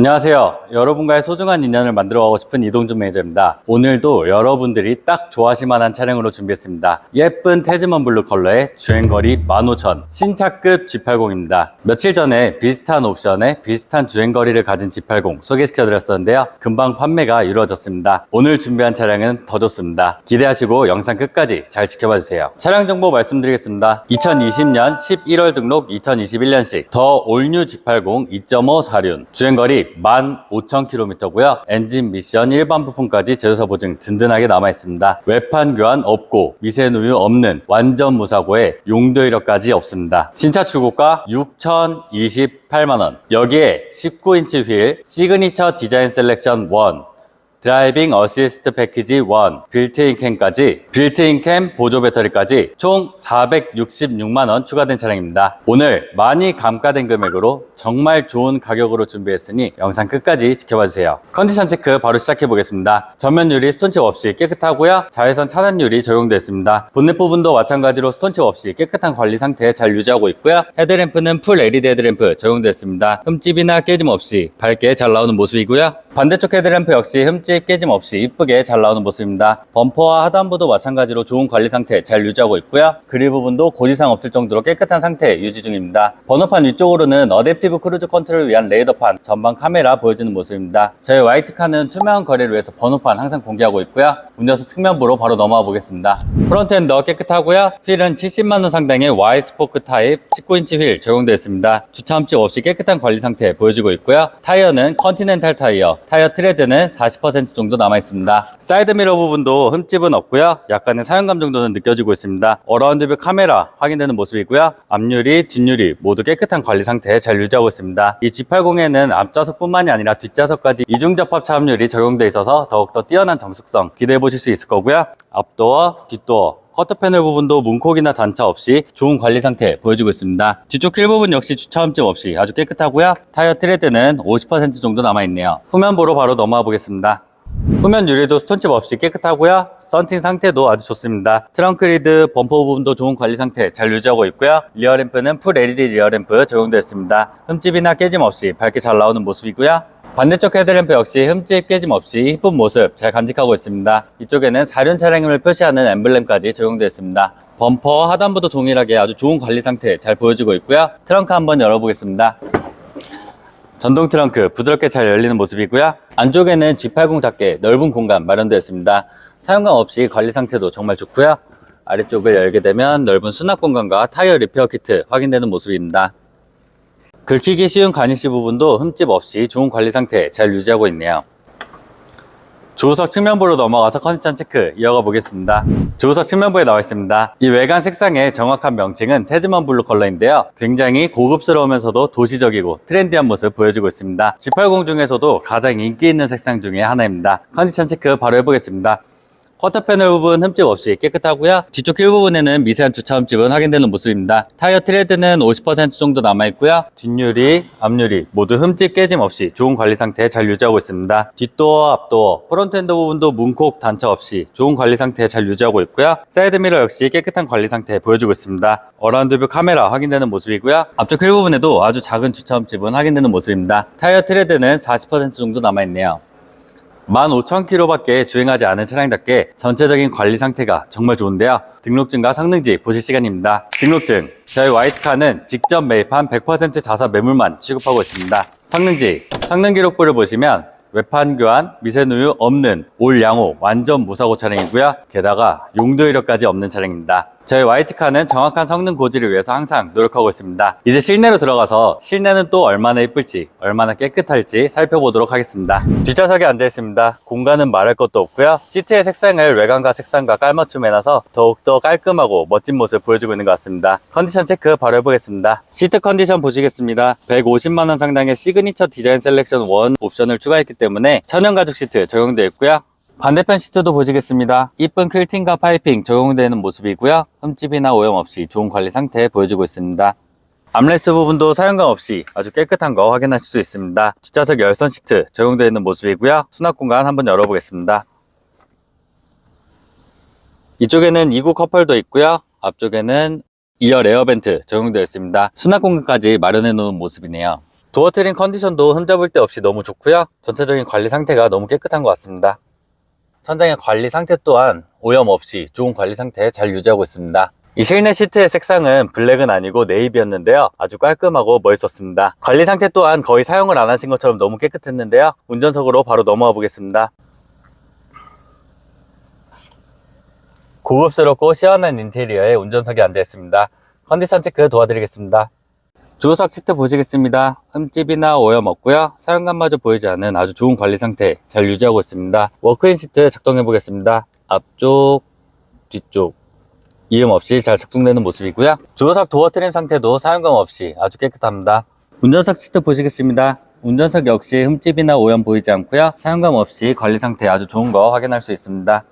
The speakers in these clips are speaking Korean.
안녕하세요. 여러분과의 소중한 인연을 만들어 가고 싶은 이동준 매니저입니다. 오늘도 여러분들이 딱 좋아하실 만한 차량으로 준비했습니다. 예쁜 태즈먼 블루 컬러의 주행거리 15,000 신차급 G80입니다. 며칠 전에 비슷한 옵션에 비슷한 주행거리를 가진 G80 소개시켜 드렸었는데요. 금방 판매가 이루어졌습니다. 오늘 준비한 차량은 더 좋습니다. 기대하시고 영상 끝까지 잘 지켜봐 주세요. 차량 정보 말씀드리겠습니다. 2020년 11월 등록 2021년식 더 올뉴 G80 2.5 사륜 주행거리 15,000km고요. 엔진 미션 일반 부품까지 제조사 보증 든든하게 남아있습니다. 외판 교환 없고 미세누유 없는 완전 무사고에 용도 이력까지 없습니다. 신차 출고가 6,028만원 여기에 19인치 휠 시그니처 디자인 셀렉션 1 드라이빙 어시스트 패키지 1, 빌트인 캠까지, 빌트인 캠 보조 배터리까지 총 466만원 추가된 차량입니다. 오늘 많이 감가된 금액으로 정말 좋은 가격으로 준비했으니 영상 끝까지 지켜봐주세요. 컨디션 체크 바로 시작해보겠습니다. 전면 유리 스톤칩 없이 깨끗하고요. 자외선 차단 유리 적용되어 있습니다. 본넷 부분도 마찬가지로 스톤칩 없이 깨끗한 관리 상태 잘 유지하고 있고요. 헤드램프는 풀 LED 헤드램프 적용되어 있습니다. 흠집이나 깨짐 없이 밝게 잘 나오는 모습이고요. 반대쪽 헤드램프 역시 흠집 깨짐 없이 이쁘게 잘 나오는 모습입니다. 범퍼와 하단부도 마찬가지로 좋은 관리 상태 잘 유지하고 있고요. 그릴 부분도 고지상 없을 정도로 깨끗한 상태 유지 중입니다. 번호판 위쪽으로는 어댑티브 크루즈 컨트롤을 위한 레이더판, 전방 카메라 보여주는 모습입니다. 저희 화이트카는 투명한 거리를 위해서 번호판 항상 공개하고 있고요. 운전석 측면부로 바로 넘어가 보겠습니다. 프론트 엔더 깨끗하고요. 휠은 70만원 상당의 Y 스포크 타입 19인치 휠 적용되어 있습니다. 주차 흠집 없이 깨끗한 관리 상태 보여주고 있고요. 타이어는 컨티넨탈 타이어, 타이어 트레드는 40% 정도 남아 있습니다. 사이드 미러 부분도 흠집은 없고요. 약간의 사용감 정도는 느껴지고 있습니다. 어라운드뷰 카메라 확인되는 모습이고요. 앞유리, 뒷유리 모두 깨끗한 관리 상태 잘 유지하고 있습니다. 이 G80에는 앞좌석뿐만이 아니라 뒷좌석까지 이중 접합 차압률이 적용돼 있어서 더욱더 뛰어난 정숙성 기대해 보실 수 있을 거고요. 앞도어, 뒷도어 커터 패널 부분도 문콕이나 단차 없이 좋은 관리 상태 보여주고 있습니다. 뒤쪽 휠 부분 역시 주차 흠집 없이 아주 깨끗하고요. 타이어 트레드는 50% 정도 남아있네요. 후면부로 바로 넘어가 보겠습니다. 후면 유리도 스톤칩 없이 깨끗하고요. 썬팅 상태도 아주 좋습니다. 트렁크 리드, 범퍼 부분도 좋은 관리 상태 잘 유지하고 있고요. 리어 램프는 풀 LED 리어 램프 적용되어 있습니다. 흠집이나 깨짐 없이 밝게 잘 나오는 모습이고요. 반대쪽 헤드램프 역시 흠집 깨짐 없이 이쁜 모습 잘 간직하고 있습니다. 이쪽에는 사륜 차량임을 표시하는 엠블렘까지 적용되어 있습니다. 범퍼 하단부도 동일하게 아주 좋은 관리 상태 잘 보여주고 있고요. 트렁크 한번 열어보겠습니다. 전동 트렁크 부드럽게 잘 열리는 모습이고요. 안쪽에는 G80 답게 넓은 공간 마련되어 있습니다. 사용감 없이 관리 상태도 정말 좋고요. 아래쪽을 열게 되면 넓은 수납 공간과 타이어 리페어 키트 확인되는 모습입니다. 긁히기 쉬운 가니쉬 부분도 흠집 없이 좋은 관리 상태 잘 유지하고 있네요. 조수석 측면부로 넘어가서 컨디션 체크 이어가 보겠습니다. 조수석 측면부에 나와 있습니다. 이 외관 색상의 정확한 명칭은 테즈먼 블루 컬러인데요. 굉장히 고급스러우면서도 도시적이고 트렌디한 모습 보여주고 있습니다. G80 중에서도 가장 인기 있는 색상 중에 하나입니다. 컨디션 체크 바로 해보겠습니다. 쿼터 패널 부분 흠집 없이 깨끗하고요. 뒤쪽 휠 부분에는 미세한 주차 흠집은 확인되는 모습입니다. 타이어 트레드는 50% 정도 남아있고요. 뒷유리, 앞유리 모두 흠집 깨짐 없이 좋은 관리 상태 잘 유지하고 있습니다. 뒷도어, 앞도어, 프론트 엔더 부분도 문콕 단차 없이 좋은 관리 상태 잘 유지하고 있고요. 사이드 미러 역시 깨끗한 관리 상태 보여주고 있습니다. 어라운드뷰 카메라 확인되는 모습이고요. 앞쪽 휠 부분에도 아주 작은 주차 흠집은 확인되는 모습입니다. 타이어 트레드는 40% 정도 남아있네요. 15,000km밖에 주행하지 않은 차량답게 전체적인 관리 상태가 정말 좋은데요. 등록증과 성능지 보실 시간입니다. 등록증. 저희 화이트카는 직접 매입한 100% 자사 매물만 취급하고 있습니다. 성능지. 성능 기록부를 보시면 외판 교환, 미세누유 없는 올 양호 완전 무사고 차량이고요. 게다가 용도 이력까지 없는 차량입니다. 저희 화이트카는 정확한 성능 고지를 위해서 항상 노력하고 있습니다. 이제 실내로 들어가서 실내는 또 얼마나 예쁠지, 얼마나 깨끗할지 살펴보도록 하겠습니다. 뒷좌석에 앉아 있습니다. 공간은 말할 것도 없고요. 시트의 색상을 외관과 색상과 깔맞춤 해놔서 더욱더 깔끔하고 멋진 모습 보여주고 있는 것 같습니다. 컨디션 체크 바로 해보겠습니다. 시트 컨디션 보시겠습니다. 150만원 상당의 시그니처 디자인 셀렉션 1 옵션을 추가했기 때문에 천연 가죽 시트 적용되어 있고요. 반대편 시트도 보시겠습니다. 이쁜 퀼팅과 파이핑 적용되는 모습이고요. 흠집이나 오염 없이 좋은 관리 상태 보여주고 있습니다. 암레스트 부분도 사용감 없이 아주 깨끗한 거 확인하실 수 있습니다. 뒷좌석 열선 시트 적용되어 있는 모습이고요. 수납 공간 한번 열어보겠습니다. 이쪽에는 2구 컵홀더 있고요. 앞쪽에는 2열 에어벤트 적용되어 있습니다. 수납 공간까지 마련해 놓은 모습이네요. 도어 트림 컨디션도 흠잡을 데 없이 너무 좋고요. 전체적인 관리 상태가 너무 깨끗한 것 같습니다. 천장의 관리 상태 또한 오염 없이 좋은 관리 상태 잘 유지하고 있습니다. 이 실내 시트의 색상은 블랙은 아니고 네이비였는데요. 아주 깔끔하고 멋있었습니다. 관리 상태 또한 거의 사용을 안 하신 것처럼 너무 깨끗했는데요. 운전석으로 바로 넘어가 보겠습니다. 고급스럽고 시원한 인테리어에 운전석에 앉아있습니다. 컨디션 체크 도와드리겠습니다. 주호석 시트 보시겠습니다. 흠집이나 오염 없고요. 사용감마저 보이지 않는 아주 좋은 관리 상태 잘 유지하고 있습니다. 워크인 시트 작동해 보겠습니다. 앞쪽, 뒤쪽 이음 없이 잘 작동되는 모습이고요. 주호석 도어 트림 상태도 사용감 없이 아주 깨끗합니다. 운전석 시트 보시겠습니다. 운전석 역시 흠집이나 오염 보이지 않고요. 사용감 없이 관리 상태 아주 좋은 거 확인할 수 있습니다.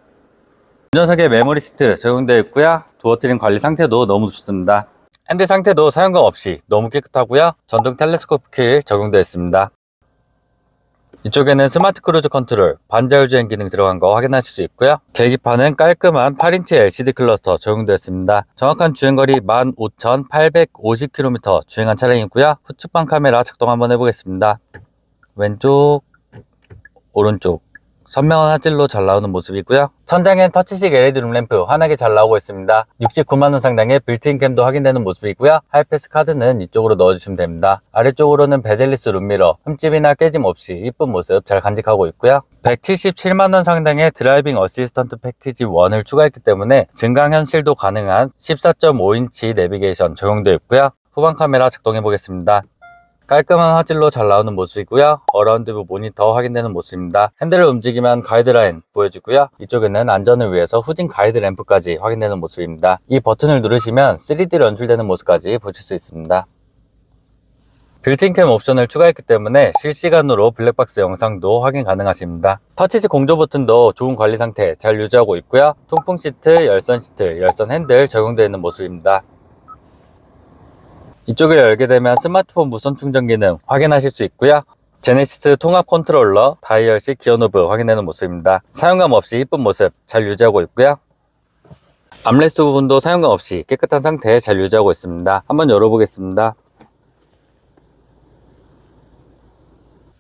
운전석에 메모리 시트 적용되어 있고요. 도어 트림 관리 상태도 너무 좋습니다. 핸들 상태도 사용감 없이 너무 깨끗하고요. 전동 텔레스코프 킬 적용되어 있습니다. 이쪽에는 스마트 크루즈 컨트롤, 반자율 주행 기능 들어간 거 확인하실 수 있고요. 계기판은 깔끔한 8인치 LCD 클러스터 적용되어 있습니다. 정확한 주행거리 15,850km 주행한 차량이고요. 후측방 카메라 작동 한번 해보겠습니다. 왼쪽, 오른쪽 선명한 화질로 잘 나오는 모습이고요. 천장엔 터치식 LED 룸램프 환하게 잘 나오고 있습니다. 69만원 상당의 빌트인 캠도 확인되는 모습이고요. 하이패스 카드는 이쪽으로 넣어주시면 됩니다. 아래쪽으로는 베젤리스 룸미러, 흠집이나 깨짐 없이 이쁜 모습 잘 간직하고 있고요. 177만원 상당의 드라이빙 어시스턴트 패키지 1을 추가했기 때문에 증강 현실도 가능한 14.5인치 내비게이션 적용되어 있고요. 후방 카메라 작동해 보겠습니다. 깔끔한 화질로 잘 나오는 모습이고요. 어라운드 모니터 확인되는 모습입니다. 핸들을 움직이면 가이드라인 보여주고요. 이쪽에는 안전을 위해서 후진 가이드 램프까지 확인되는 모습입니다. 이 버튼을 누르시면 3D로 연출되는 모습까지 보실 수 있습니다. 빌트인캠 옵션을 추가했기 때문에 실시간으로 블랙박스 영상도 확인 가능하십니다. 터치식 공조 버튼도 좋은 관리 상태 잘 유지하고 있고요. 통풍 시트, 열선 시트, 열선 핸들 적용되어 있는 모습입니다. 이쪽을 열게 되면 스마트폰 무선 충전 기능 확인하실 수 있고요. 제네시스 통합 컨트롤러, 다이얼식 기어 노브 확인되는 모습입니다. 사용감 없이 이쁜 모습 잘 유지하고 있고요. 암레스트 부분도 사용감 없이 깨끗한 상태 잘 유지하고 있습니다. 한번 열어보겠습니다.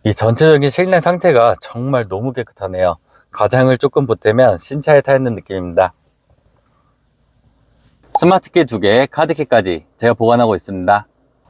이 전체적인 실내 상태가 정말 너무 깨끗하네요. 가장을 조금 보태면 신차에 타 있는 느낌입니다. 스마트키 2개, 카드키까지 제가 보관하고 있습니다.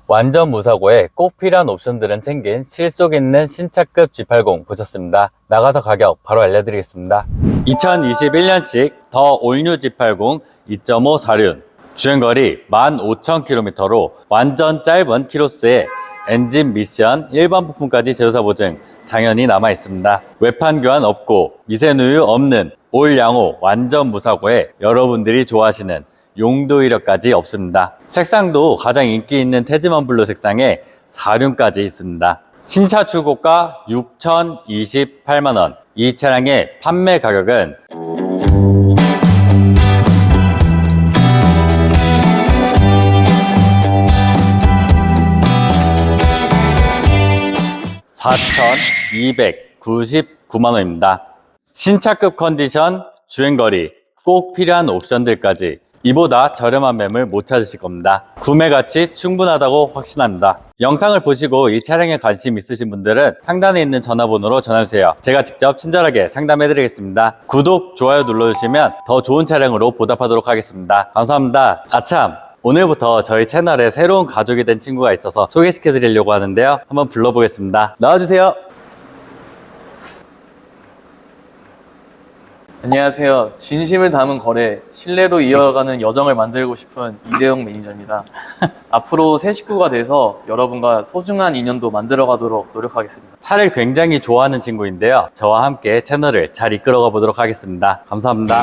완전 무사고에 꼭 필요한 옵션들은 챙긴 실속 있는 신차급 G80 보셨습니다. 나가서 가격 바로 알려드리겠습니다. 2021년식 더 올뉴 G80 2.5 사륜 주행거리 15,000km로 완전 짧은 키로수에 엔진 미션 일반 부품까지 제조사 보증 당연히 남아 있습니다. 외판 교환 없고 미세누유 없는 올 양호 완전 무사고에 여러분들이 좋아하시는 용도 이력까지 없습니다. 색상도 가장 인기 있는 태즈먼 블루 색상에 사륜까지 있습니다. 신차 출고가 6,028만원. 이 차량의 판매 가격은 (4,299만원입니다) 신차급 컨디션, 주행거리, 꼭 필요한 옵션들까지 이보다 저렴한 매물 못 찾으실 겁니다. 구매 가치 충분하다고 확신합니다. 영상을 보시고 이 차량에 관심 있으신 분들은 상단에 있는 전화번호로 전화주세요. 제가 직접 친절하게 상담해드리겠습니다. 구독, 좋아요 눌러주시면 더 좋은 차량으로 보답하도록 하겠습니다. 감사합니다. 아참! 오늘부터 저희 채널에 새로운 가족이 된 친구가 있어서 소개시켜 드리려고 하는데요. 한번 불러보겠습니다. 나와주세요. 안녕하세요. 진심을 담은 거래, 신뢰로 이어가는 여정을 만들고 싶은 이재용 매니저입니다. 앞으로 새 식구가 돼서 여러분과 소중한 인연도 만들어가도록 노력하겠습니다. 차를 굉장히 좋아하는 친구인데요. 저와 함께 채널을 잘 이끌어가 보도록 하겠습니다. 감사합니다.